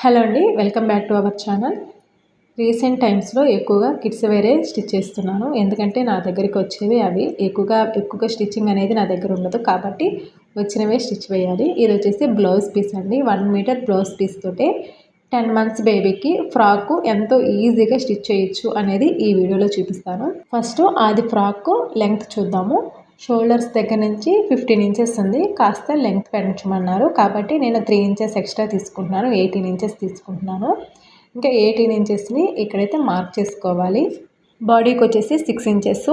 Hello అండి welcome back to our channel. Recent టైమ్స్లో ఎక్కువగా కిడ్స్ వేరే స్టిచ్ చేస్తున్నాను. ఎందుకంటే నా దగ్గరికి వచ్చేవి అవి. ఎక్కువగా ఎక్కువగా స్టిచ్చింగ్ అనేది నా దగ్గర ఉండదు. కాబట్టి వచ్చినవే స్టిచ్ వేయాలి. ఇది వచ్చేసి బ్లౌజ్ పీస్ అండి. వన్ మీటర్ బ్లౌజ్ పీస్ తోటే టెన్ మంత్స్ బేబీకి ఫ్రాక్ ఎంతో ఈజీగా స్టిచ్ చేయొచ్చు అనేది ఈ వీడియోలో చూపిస్తాను. ఫస్ట్ అది ఫ్రాక్ లెంగ్త్ చూద్దాము. షోల్డర్స్ దగ్గర నుంచి ఫిఫ్టీన్ ఇంచెస్ ఉంది. కాస్త లెంగ్త్ పెంచమన్నారు. కాబట్టి నేను త్రీ ఇంచెస్ ఎక్స్ట్రా తీసుకుంటున్నాను. ఎయిటీన్ ఇంచెస్ తీసుకుంటున్నాను. ఇంకా ఎయిటీన్ ఇంచెస్ని ఇక్కడైతే మార్క్ చేసుకోవాలి. బాడీకి వచ్చేసి సిక్స్ ఇంచెస్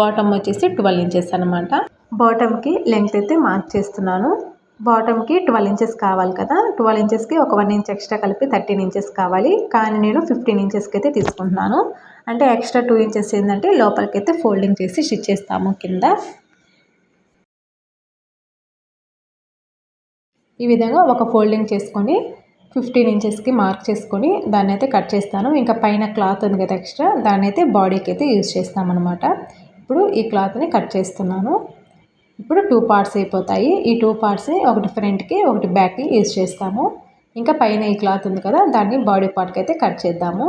బాటమ్ వచ్చేసి ట్వెల్వ్ ఇంచెస్ అనమాట బాటమ్కి లెంగ్త్ అయితే మార్క్ చేస్తున్నాను. బాటమ్కి ట్వెల్వ్ ఇంచెస్ కావాలి కదా. ట్వెల్వ్ ఇంచెస్కి ఒక వన్ ఇంచ్ ఎక్స్ట్రా కలిపి థర్టీన్ ఇంచెస్ కావాలి. కానీ నేను ఫిఫ్టీన్ ఇంచెస్కి అయితే తీసుకుంటున్నాను. అంటే ఎక్స్ట్రా టూ ఇంచెస్ ఏంటంటే లోపలికి అయితే ఫోల్డింగ్ చేసి స్టిచ్ చేస్తాము కింద. ఈ విధంగా ఒక ఫోల్డింగ్ చేసుకొని ఫిఫ్టీన్ ఇంచెస్కి మార్క్ చేసుకొని దాన్ని అయితే కట్ చేస్తాను. ఇంకా పైన క్లాత్ ఉంది కదా ఎక్స్ట్రా దాన్ని అయితే బాడీకి అయితే యూజ్ చేస్తామన్నమాట. ఇప్పుడు ఈ క్లాత్ని కట్ చేస్తున్నాను. ఇప్పుడు టూ పార్ట్స్ అయిపోతాయి. ఈ టూ పార్ట్స్ని ఒకటి ఫ్రంట్కి ఒకటి బ్యాక్కి యూజ్ చేస్తాము. ఇంకా పైన ఈ క్లాత్ ఉంది కదా దాన్ని బాడీ పార్ట్కి అయితే కట్ చేద్దాము.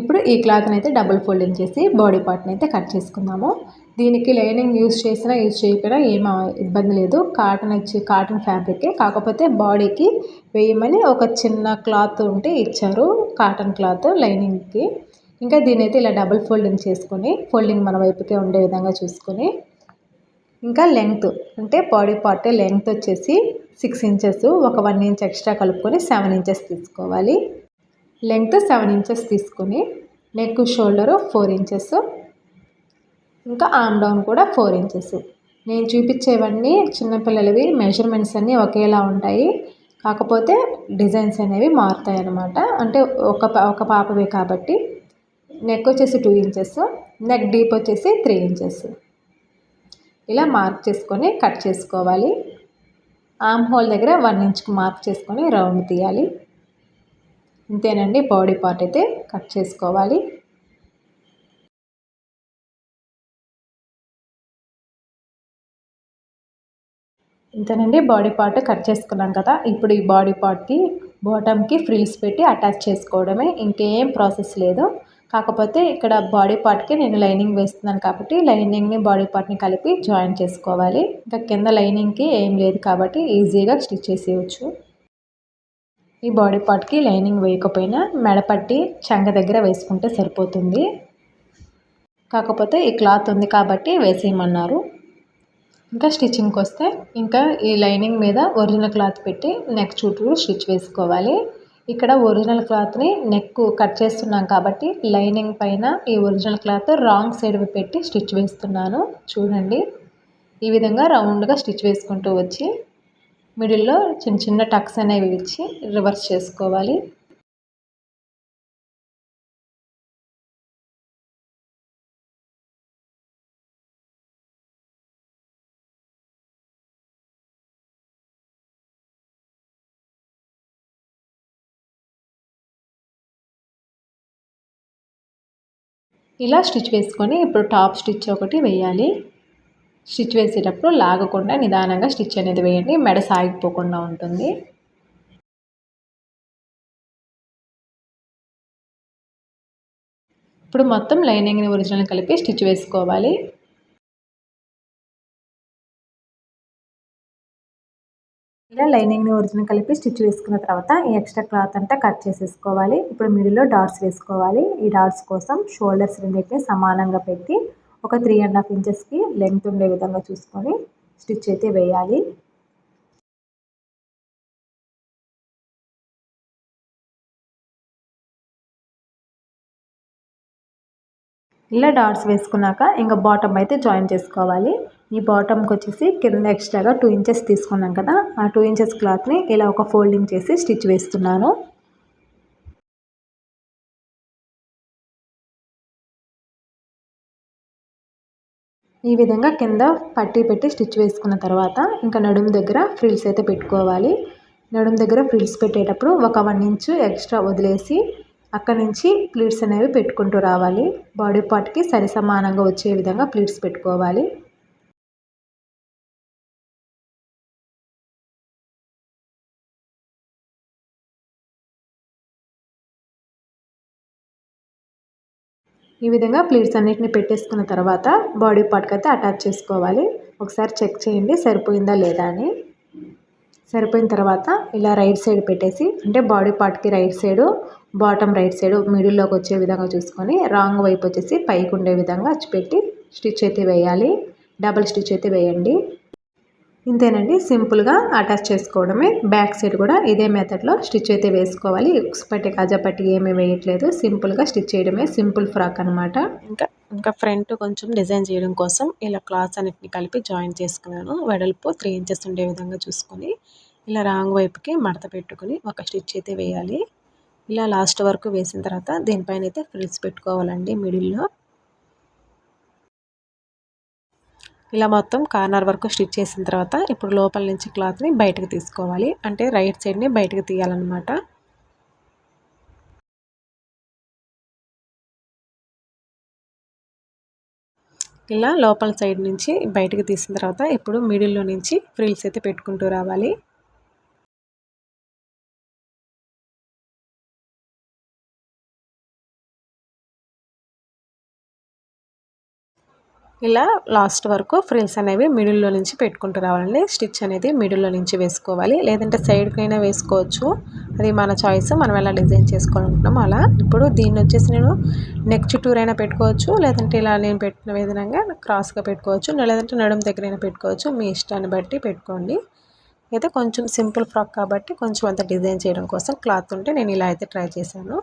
ఇప్పుడు ఈ క్లాత్ని అయితే డబుల్ ఫోల్డింగ్ చేసి బాడీ పార్ట్ని అయితే కట్ చేసుకుందాము. దీనికి లైనింగ్ యూస్ చేసినా యూజ్ చేయకపోయినా ఏం ఇబ్బంది లేదు. కాటన్ వచ్చి కాటన్ ఫ్యాబ్రికే. కాకపోతే బాడీకి వేయమని ఒక చిన్న క్లాత్ ఉంటే ఇచ్చారు కాటన్ క్లాత్ లైనింగ్కి. ఇంకా దీని అయితే ఇలా డబుల్ ఫోల్డింగ్ చేసుకొని ఫోల్డింగ్ మన వైపుకే ఉండే విధంగా చూసుకొని ఇంకా లెంగ్త్ అంటే బాడీ పార్ట్ లెంగ్త్ వచ్చేసి సిక్స్ ఇంచెస్ ఒక వన్ ఇంచ్ ఎక్స్ట్రా కలుపుకొని సెవెన్ ఇంచెస్ తీసుకోవాలి. లెంగ్త్ సెవెన్ ఇంచెస్ తీసుకొని నెక్ షోల్డరు ఫోర్ ఇంచెస్. ఇంకా ఆమ్ డౌన్ కూడా ఫోర్ ఇంచెస్. నేను చూపించేవన్నీ చిన్నపిల్లలవి మెజర్మెంట్స్ అన్నీ ఒకేలా ఉంటాయి. కాకపోతే డిజైన్స్ అనేవి మారుతాయి అన్నమాట. అంటే ఒక ఒక పాపవే కాబట్టి. నెక్ వచ్చేసి టూ ఇంచెస్ నెక్ డీప్ వచ్చేసి త్రీ ఇంచెస్. ఇలా మార్క్ చేసుకొని కట్ చేసుకోవాలి. ఆమ్ హోల్ దగ్గర వన్ ఇంచ్కి మార్క్ చేసుకొని రౌండ్ తీయాలి. ఇంతేనండి బాడీ పార్ట్ అయితే కట్ చేసుకోవాలి. ఇంతేనండి బాడీ పార్ట్ కట్ చేసుకున్నాం కదా ఇప్పుడు ఈ బాడీ పార్ట్కి బాటమ్కి ఫ్రిల్స్ పెట్టి అటాచ్ చేసుకోవడమే ఇంకేం ప్రాసెస్ లేదు. కాకపోతే ఇక్కడ బాడీ పార్ట్కి నేను లైనింగ్ వేస్తున్నాను కాబట్టి లైనింగ్ని బాడీ పార్ట్ని కలిపి జాయిన్ చేసుకోవాలి. ఇంకా కింద లైనింగ్కి ఏం లేదు కాబట్టి ఈజీగా స్టిచ్ చేసేయచ్చు. ఈ బాడీ పార్ట్కి లైనింగ్ వేయకపోయినా మెడపట్టి చంగ దగ్గర వేసుకుంటే సరిపోతుంది. కాకపోతే ఈ క్లాత్ ఉంది కాబట్టి వేసేయమన్నారు. ఇంకా స్టిచ్చింగ్కి వస్తే ఇంకా ఈ లైనింగ్ మీద ఒరిజినల్ క్లాత్ పెట్టి నెక్ చుట్టూ స్టిచ్ వేసుకోవాలి. ఇక్కడ ఒరిజినల్ క్లాత్ని నెక్ కట్ చేస్తున్నాం కాబట్టి లైనింగ్ పైన ఈ ఒరిజినల్ క్లాత్ రాంగ్ సైడ్ పెట్టి స్టిచ్ వేస్తున్నాను. చూడండి. ఈ విధంగా రౌండ్గా స్టిచ్ వేసుకుంటూ వచ్చి మిడిల్లో చిన్న చిన్న టక్స్ అనేవి ఇచ్చి రివర్స్ చేసుకోవాలి. ఇలా స్టిచ్ వేసుకొని ఇప్పుడు టాప్ స్టిచ్ ఒకటి వేయాలి. స్టిచ్ వేసేటప్పుడు లాగకుండా నిదానంగా స్టిచ్ అనేది వేయండి. మెడ సాగిపోకుండా ఉంటుంది. ఇప్పుడు మొత్తం లైనింగ్ని ఒరిజినల్ కలిపి స్టిచ్ వేసుకోవాలి. ఇలా లైనింగ్ని ఒరిజినల్ కలిపి స్టిచ్ వేసుకున్న తర్వాత ఈ ఎక్స్ట్రా క్లాత్ అంతా కట్ చేసేసుకోవాలి. ఇప్పుడు మిడిల్లో డాట్స్ వేసుకోవాలి. ఈ డాట్స్ కోసం షోల్డర్స్ రెండింటిని సమానంగా పెట్టి ఒక త్రీ అండ్ హాఫ్ ఇంచెస్కి లెంగ్త్ ఉండే విధంగా చూసుకొని స్టిచ్ అయితే వేయాలి. ఇలా డాట్స్ వేసుకున్నాక ఇంకా బాటమ్ అయితే జాయిన్ చేసుకోవాలి. ఈ బాటమ్కి వచ్చేసి కింద ఎక్స్ట్రాగా టూ ఇంచెస్ తీసుకున్నాం కదా ఆ టూ ఇంచెస్ క్లాత్ని ఇలా ఒక ఫోల్డింగ్ చేసి స్టిచ్ వేస్తున్నాను. ఈ విధంగా కింద పట్టీ పెట్టి స్టిచ్ వేసుకున్న తర్వాత ఇంకా నడుము దగ్గర ఫ్రిల్స్ అయితే పెట్టుకోవాలి. నడుము దగ్గర ఫ్రిల్స్ పెట్టేటప్పుడు ఒక వన్ ఇంచ్ ఎక్స్ట్రా వదిలేసి అక్కడి నుంచి ప్లీట్స్ అనేవి పెట్టుకుంటూ రావాలి. బాడీ పార్ట్కి సరి సమానంగా వచ్చే విధంగా ప్లీట్స్ పెట్టుకోవాలి. ఈ విధంగా ప్లీట్స్ అన్నిటిని పెట్టేసుకున్న తర్వాత బాడీ పార్ట్కి అయితే అటాచ్ చేసుకోవాలి. ఒకసారి చెక్ చేయండి సరిపోయిందా లేదా అని. సరిపోయిన తర్వాత ఇలా రైట్ సైడ్ పెట్టేసి అంటే బాడీ పార్ట్కి right side bottom right side మిడిల్లోకి వచ్చే విధంగా చూసుకొని రాంగ్ వైపు వచ్చేసి పైకి ఉండే విధంగా పెట్టి స్టిచ్ అయితే వేయాలి. డబల్ స్టిచ్ అయితే వేయండి. ఇంతేనండి. సింపుల్గా అటాచ్ చేసుకోవడమే. బ్యాక్ సైడ్ కూడా ఇదే మెథడ్లో స్టిచ్ అయితే వేసుకోవాలి. పట్టి కాజాపట్టి ఏమీ వేయట్లేదు. సింపుల్గా స్టిచ్ చేయడమే సింపుల్ ఫ్రాక్ అనమాట ఇంకా ఇంకా ఫ్రంట్ కొంచెం డిజైన్ చేయడం కోసం ఇలా క్లాత్ అన్నిటిని కలిపి జాయిన్ చేసుకున్నాను. వెడల్పు త్రీ ఇంచెస్ ఉండే విధంగా చూసుకొని ఇలా రాంగ్ వైపుకి మడత పెట్టుకుని ఒక స్టిచ్ అయితే వేయాలి. ఇలా లాస్ట్ వరకు వేసిన తర్వాత దీనిపైన అయితే ఫ్రిల్స్ పెట్టుకోవాలండి మిడిల్లో. ఇలా మొత్తం కార్నర్ వరకు స్టిచ్ చేసిన తర్వాత ఇప్పుడు లోపల నుంచి క్లాత్ని బయటకు తీసుకోవాలి. అంటే రైట్ సైడ్ని బయటకు తీయాలన్నమాట. ఇలా లోపల సైడ్ నుంచి బయటకు తీసిన తర్వాత ఇప్పుడు మిడిల్లో నుంచి ఫ్రిల్స్ అయితే పెట్టుకుంటూ రావాలి. ఇలా లాస్ట్ వరకు ఫ్రిల్స్ అనేవి మిడిల్లో నుంచి పెట్టుకుంటూ రావాలండి. స్టిచ్ అనేది మిడిల్లో నుంచి వేసుకోవాలి. లేదంటే సైడ్కైనా వేసుకోవచ్చు. అది మన చాయిస్ మనం ఎలా డిజైన్ చేసుకోవాలనుకుంటున్నాం అలా. ఇప్పుడు దీన్ని వచ్చేసి నేను నెక్ చుట్టూరైనా పెట్టుకోవచ్చు. లేదంటే ఇలా నేను పెట్టిన విధంగా క్రాస్గా పెట్టుకోవచ్చు. లేదంటే నడుము దగ్గరైనా పెట్టుకోవచ్చు. మీ ఇష్టాన్ని బట్టి పెట్టుకోండి. అయితే కొంచెం సింపుల్ ఫ్రాక్ కాబట్టి కొంచెం అంత డిజైన్ చేయడం కోసం క్లాత్ ఉంటే నేను ఇలా అయితే ట్రై చేశాను.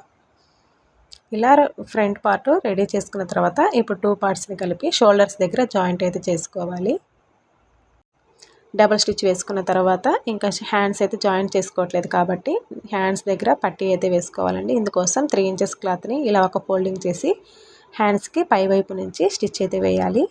ఇలా ఫ్రంట్ పార్ట్ రెడీ చేసుకున్న తర్వాత ఇప్పుడు టూ పార్ట్స్ని కలిపి షోల్డర్స్ దగ్గర జాయింట్ అయితే చేసుకోవాలి. డబల్ స్టిచ్ వేసుకున్న తర్వాత ఇంకా హ్యాండ్స్ అయితే జాయింట్ చేసుకోవట్లేదు కాబట్టి హ్యాండ్స్ దగ్గర పట్టీ అయితే వేసుకోవాలండి. ఇందుకోసం త్రీ ఇంచెస్ క్లాత్ని ఇలా ఒక ఫోల్డింగ్ చేసి హ్యాండ్స్కి పై వైపు నుంచి స్టిచ్ అయితే వేయాలి.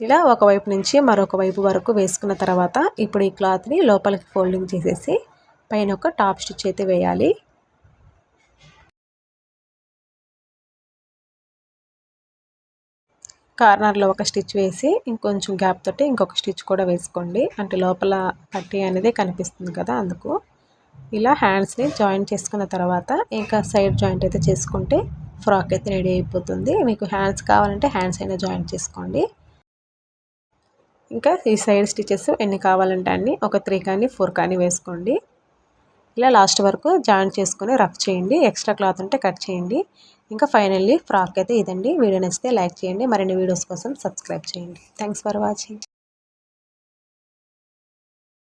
ఇలా ఒకవైపు నుంచి మరొక వైపు వరకు వేసుకున్న తర్వాత ఇప్పుడు ఈ క్లాత్ని లోపలికి ఫోల్డింగ్ చేసేసి పైన ఒక టాప్ స్టిచ్ అయితే వేయాలి. కార్నర్లో ఒక స్టిచ్ వేసి ఇంకొంచెం గ్యాప్ తోటి ఇంకొక స్టిచ్ కూడా వేసుకోండి. అంటే లోపల పట్టి అనేది కనిపిస్తుంది కదా అందుకు. ఇలా హ్యాండ్స్ని జాయిన్ చేసుకున్న తర్వాత ఇంకా సైడ్ జాయింట్ అయితే చేసుకుంటే ఫ్రాక్ అయితే రెడీ అయిపోతుంది. మీకు హ్యాండ్స్ కావాలంటే హ్యాండ్స్ అయినా జాయింట్ చేసుకోండి. ఇంకా ఈ సైడ్ స్టిచెస్ ఎన్ని కావాలంటే అన్ని ఒక త్రీ కానీ ఫోర్ కానీ వేసుకోండి. ఇలా లాస్ట్ వరకు జాయిన్ చేసుకుని రఫ్ చేయండి. ఎక్స్ట్రా క్లాత్ ఉంటే కట్ చేయండి. ఇంకా ఫైనల్లీ ఫ్రాక్ అయితే ఇదండి. వీడియో నచ్చితే లైక్ చేయండి. మరిన్ని వీడియోస్ కోసం సబ్స్క్రైబ్ చేయండి. Thanks for watching